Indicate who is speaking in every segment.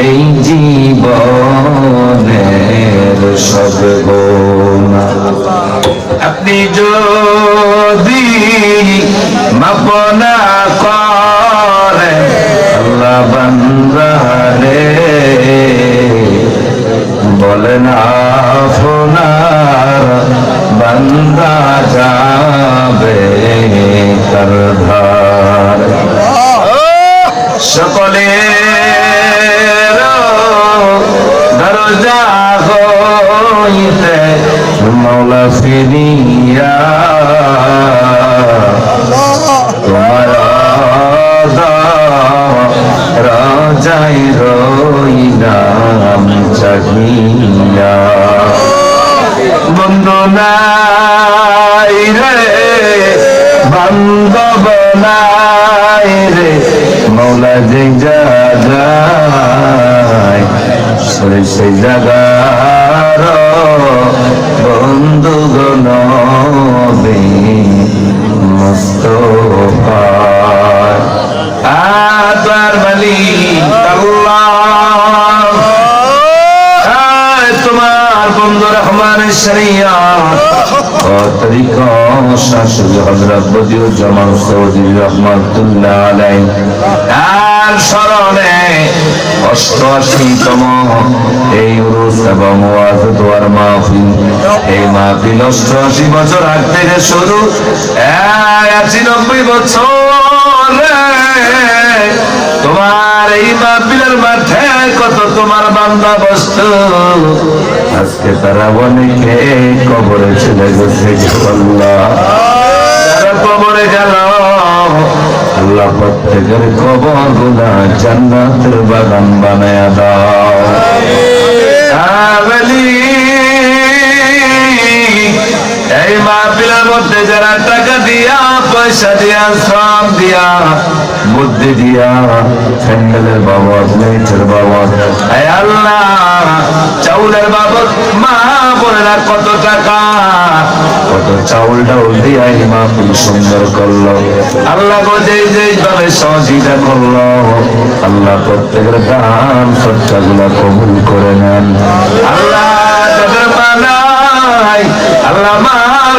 Speaker 1: এই জীবনের সব গোনা আপনি যদি মাপনা নাই রে বান্ধব নাই রে মৌলা যে সেই সেই জাগার বন্ধু গণ শাশুড়ি হজরত স্মরণে অষ্টআশিতম এই উরুস এবং এই মাহফিল অষ্টআশি বছর আগ থেকে শুরু। আশি নব্বই বছর। তোমার এই মাহফিলের মাঠে কত তোমার বান্দা বস্তু আজকে তারা অনেকে কবরে চলে গেছে আল্লাহ তারা কবরে গেল আল্লাহ প্রত্যেকের কবরগুলা জান্নাতের বাগান বানায় দাও। এই মাহফিলের মধ্যে যারা টাকা দিয়া, পয়সা দিয়া, শ্রম দিয়া, বুদ্ধি দিয়া স্যান্ডেলের বাবদ মেয়েছের বাবদ, এই আল্লাহ, চাউলের বাবদ, মা বোনেরা কত টাকা? কত চাউল ডাউল দিয়া মাহফিল সুন্দর করল। আল্লাহ গো যেই যেই ভাবে সহযোগিতা করল, আল্লাহ প্রত্যেকের দান সচ্চাগুলা কবুল করে নেন। আল্লাহ আল্লাহ মার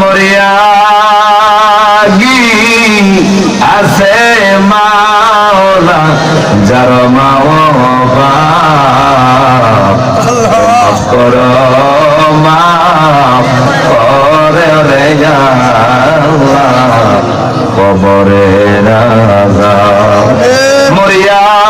Speaker 1: মরিয়া গি আছে মাওলা যার মাওবা করো মাফ করে রে কবরে রাজা মরিয়া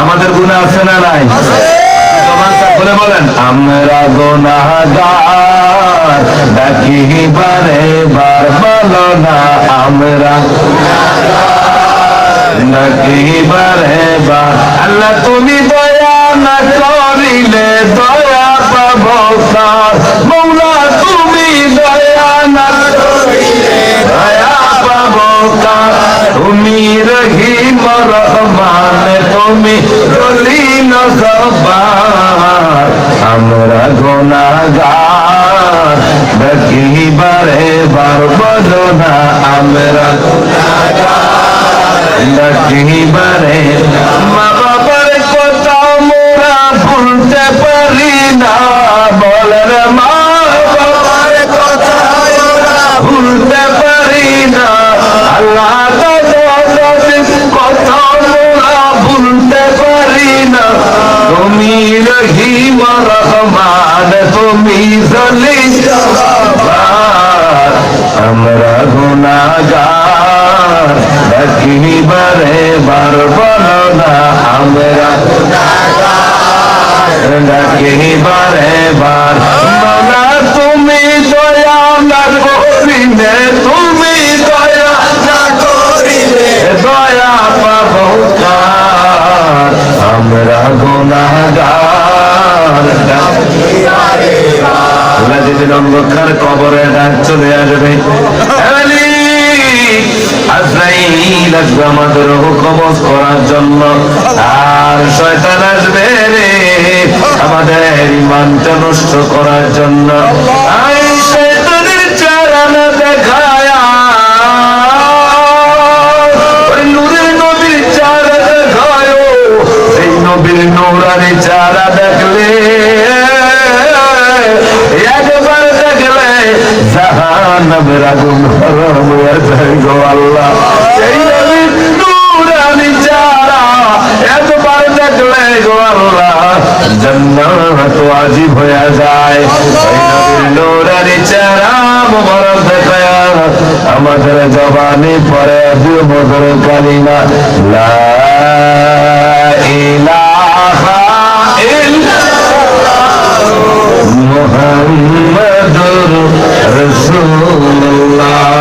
Speaker 1: আমাদের গুণা আছে না নাই? খুলে বলেন, আমরা গোনাগার ডাকি বারে বার বলো না, আমরা নাকি বারে বার আল্লাহ তুমি দয়া না করিলে দয়া রহমান তুমি দলিল সবার আমরা গোনাগার ডাকি বারে বলো না আমরা ডাকি জব্বার আমরা গুনাহগার ডাকি বারে বার বলো না, আমরা ডাকি বারে মানা তুমি দয়া না করিলে, তুমি দয়া না করিলে, দয়া পাবো আমরা গুনাহগার ডাকি বারে আল্লাহ যেদিন অন্ধকার কবরে ডাক চলে আসবে। আজরাইল আমাদের কবজ করার জন্য। আর শয়তান আসবে রে আমাদের ইমানটা নষ্ট করার জন্য। দেখায়া। নূরের নবীর চারা দেখায় সেই নবীর নূরানি চারা দেখলে জাহান্নামের আগুন হরম হয়ে যায় গো আল্লাহ। সেই নবীর নূরানি চারা একবার দেখলে গো আল্লাহ। জান্নাত ওয়াজিব হয়ে যায়। সেই নবীর নূরানি চারা মোবারক দেখায়া আমাদের জবানি পরে দুই মধুর কালিমা, লা আল্লাহ।